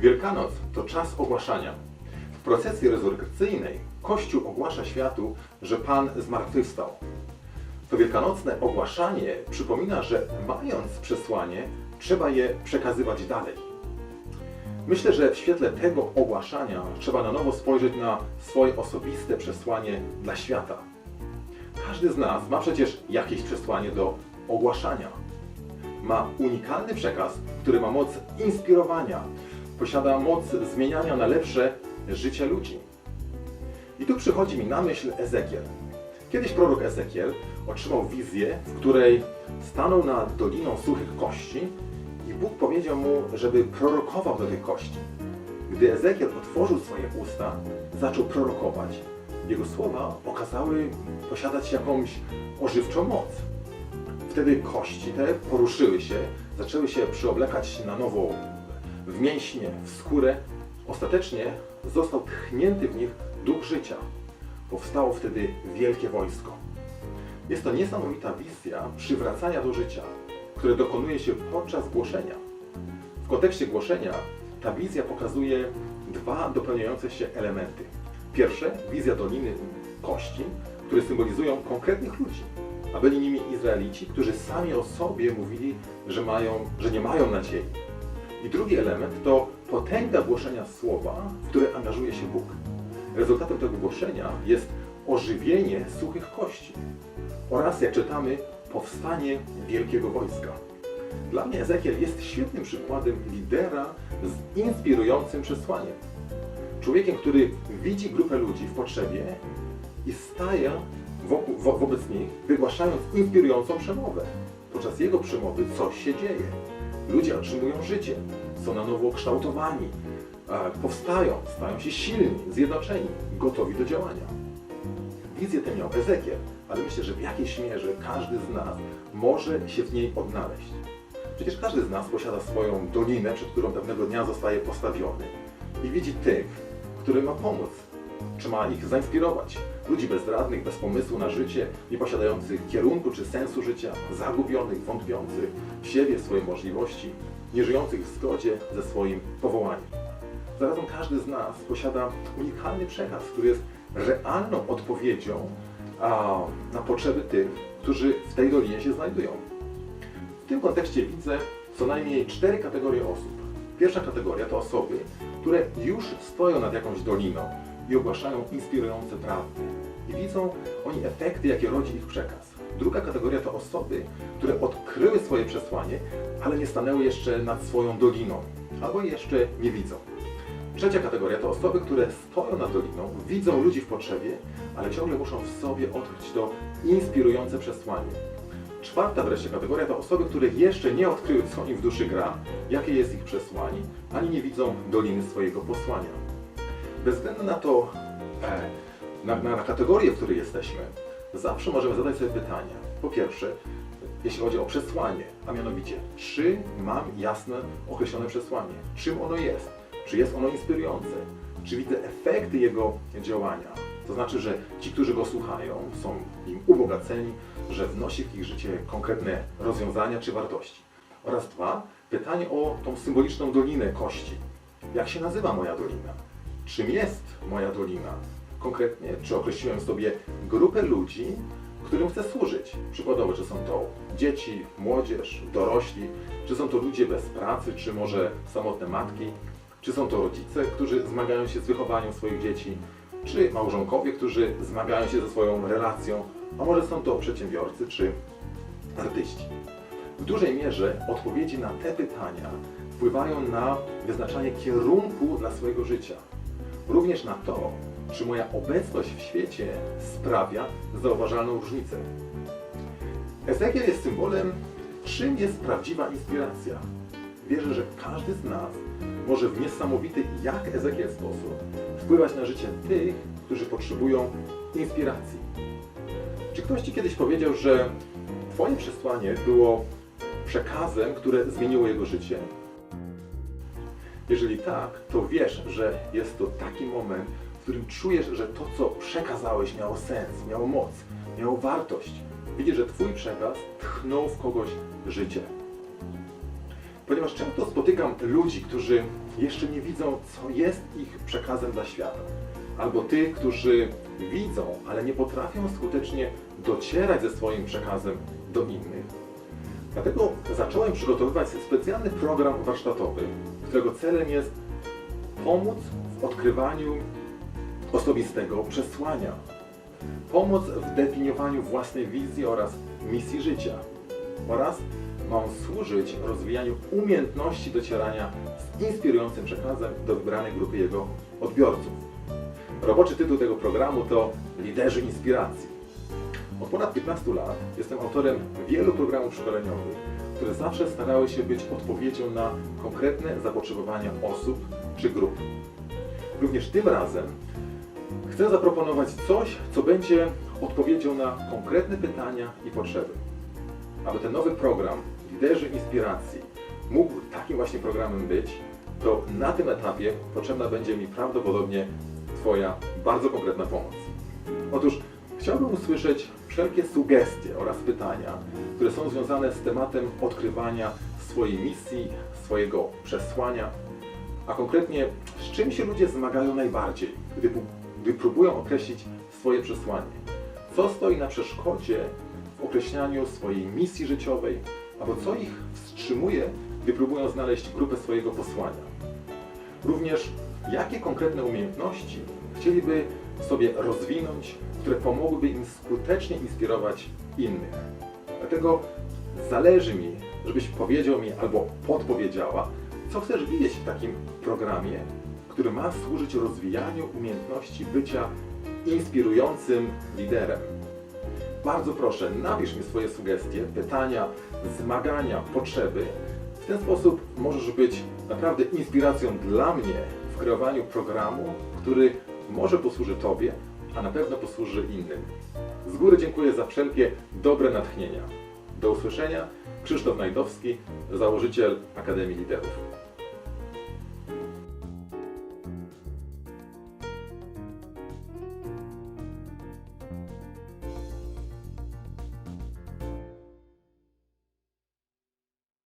Wielkanoc to czas ogłaszania. W procesji rezurekcyjnej Kościół ogłasza światu, że Pan zmartwychwstał. To wielkanocne ogłaszanie przypomina, że mając przesłanie, trzeba je przekazywać dalej. Myślę, że w świetle tego ogłaszania trzeba na nowo spojrzeć na swoje osobiste przesłanie dla świata. Każdy z nas ma przecież jakieś przesłanie do ogłaszania. Ma unikalny przekaz, który ma moc inspirowania, posiada moc zmieniania na lepsze życie ludzi. I tu przychodzi mi na myśl Ezekiel. Kiedyś prorok Ezekiel otrzymał wizję, w której stanął nad doliną suchych kości i Bóg powiedział mu, żeby prorokował do tych kości. Gdy Ezekiel otworzył swoje usta, zaczął prorokować. Jego słowa okazały posiadać jakąś ożywczą moc. Wtedy kości te poruszyły się, zaczęły się przyoblekać na nowo w mięśnie, w skórę. Ostatecznie został tchnięty w nich duch życia. Powstało wtedy wielkie wojsko. Jest to niesamowita wizja przywracania do życia, które dokonuje się podczas głoszenia. W kontekście głoszenia ta wizja pokazuje dwa dopełniające się elementy. Pierwsze, wizja Doliny Kości, które symbolizują konkretnych ludzi, a byli nimi Izraelici, którzy sami o sobie mówili, że, mają, że nie mają nadziei. I drugi element to potęga głoszenia słowa, w które angażuje się Bóg. Rezultatem tego głoszenia jest ożywienie suchych kości oraz, jak czytamy, powstanie wielkiego wojska. Dla mnie Ezekiel jest świetnym przykładem lidera z inspirującym przesłaniem. Człowiekiem, który widzi grupę ludzi w potrzebie i staje wokół, wo, wobec nich, wygłaszając inspirującą przemowę. Podczas jego przemowy coś się dzieje. Ludzie otrzymują życie, są na nowo kształtowani, e, powstają, stają się silni, zjednoczeni, gotowi do działania. Wizję tę miał Ezekiel, ale myślę, że w jakiejś mierze każdy z nas może się w niej odnaleźć. Przecież każdy z nas posiada swoją dolinę, przed którą pewnego dnia zostaje postawiony i widzi tych, którym ma pomóc, czy ma ich zainspirować. Ludzi bezradnych, bez pomysłu na życie, nie posiadających kierunku czy sensu życia, zagubionych, wątpiących w siebie, w swoje możliwości, nie żyjących w zgodzie ze swoim powołaniem. Zarazem każdy z nas posiada unikalny przekaz, który jest realną odpowiedzią a, na potrzeby tych, którzy w tej dolinie się znajdują. W tym kontekście widzę co najmniej cztery kategorie osób. Pierwsza kategoria to osoby, które już stoją nad jakąś doliną i ogłaszają inspirujące prawdy. I widzą oni efekty, jakie rodzi ich przekaz. Druga kategoria to osoby, które odkryły swoje przesłanie, ale nie stanęły jeszcze nad swoją doliną, albo jeszcze nie widzą. Trzecia kategoria to osoby, które stoją nad doliną, widzą ludzi w potrzebie, ale ciągle muszą w sobie odkryć to inspirujące przesłanie. Czwarta wreszcie kategoria to osoby, które jeszcze nie odkryły, co im w duszy gra, jakie jest ich przesłanie, ani nie widzą doliny swojego posłania. Bez względu na to, e, na, na, na kategorię, w której jesteśmy, zawsze możemy zadać sobie pytania. Po pierwsze, jeśli chodzi o przesłanie, a mianowicie, czy mam jasne, określone przesłanie? Czym ono jest? Czy jest ono inspirujące? Czy widzę efekty jego działania? To znaczy, że ci, którzy go słuchają, są im ubogaceni, że wnosi w ich życie konkretne rozwiązania czy wartości. Oraz dwa, pytanie o tą symboliczną dolinę kości. Jak się nazywa moja dolina? Czym jest moja dolina? Konkretnie, czy określiłem sobie grupę ludzi, którym chcę służyć? Przykładowo, czy są to dzieci, młodzież, dorośli, czy są to ludzie bez pracy, czy może samotne matki, czy są to rodzice, którzy zmagają się z wychowaniem swoich dzieci, czy małżonkowie, którzy zmagają się ze swoją relacją, a może są to przedsiębiorcy czy artyści. W dużej mierze odpowiedzi na te pytania wpływają na wyznaczanie kierunku dla swojego życia. Również na to, czy moja obecność w świecie sprawia zauważalną różnicę. Ezekiel jest symbolem, czym jest prawdziwa inspiracja. Wierzę, że każdy z nas może w niesamowity jak Ezekiel sposób wpływać na życie tych, którzy potrzebują inspiracji. Czy ktoś Ci kiedyś powiedział, że Twoje przesłanie było przekazem, które zmieniło jego życie? Jeżeli tak, to wiesz, że jest to taki moment, w którym czujesz, że to, co przekazałeś, miało sens, miało moc, miało wartość. Widzisz, że Twój przekaz tchnął w kogoś życie. ponieważ często spotykam ludzi, którzy jeszcze nie widzą, co jest ich przekazem dla świata. Albo tych, którzy widzą, ale nie potrafią skutecznie docierać ze swoim przekazem do innych. Dlatego zacząłem przygotowywać specjalny program warsztatowy, którego celem jest pomóc w odkrywaniu osobistego przesłania, pomóc w definiowaniu własnej wizji oraz misji życia oraz ma on służyć rozwijaniu umiejętności docierania z inspirującym przekazem do wybranej grupy jego odbiorców. Roboczy tytuł tego programu to Liderzy Inspiracji. Od ponad 15 lat jestem autorem wielu programów szkoleniowych, które zawsze starały się być odpowiedzią na konkretne zapotrzebowania osób czy grup. Również tym razem chcę zaproponować coś, co będzie odpowiedzią na konkretne pytania i potrzeby. Aby ten nowy program Liderzy Inspiracji mógł takim właśnie programem być, to na tym etapie potrzebna będzie mi prawdopodobnie Twoja bardzo konkretna pomoc. Otóż chciałbym usłyszeć wszelkie sugestie oraz pytania, które są związane z tematem odkrywania swojej misji, swojego przesłania, a konkretnie z czym się ludzie zmagają najbardziej, gdy, gdy próbują określić swoje przesłanie. Co stoi na przeszkodzie w określaniu swojej misji życiowej, albo co ich wstrzymuje, gdy próbują znaleźć grupę swojego posłania. Również jakie konkretne umiejętności chcieliby sobie rozwinąć, które pomogłyby im skutecznie inspirować innych. Dlatego zależy mi, żebyś powiedział mi albo podpowiedziała, co chcesz widzieć w takim programie, który ma służyć rozwijaniu umiejętności bycia inspirującym liderem. Bardzo proszę, napisz mi swoje sugestie, pytania, zmagania, potrzeby. W ten sposób możesz być naprawdę inspiracją dla mnie kreowaniu programu, który może posłuży Tobie, a na pewno posłuży innym. Z góry dziękuję za wszelkie dobre natchnienia. Do usłyszenia. Krzysztof Najdowski, założyciel Akademii Liderów.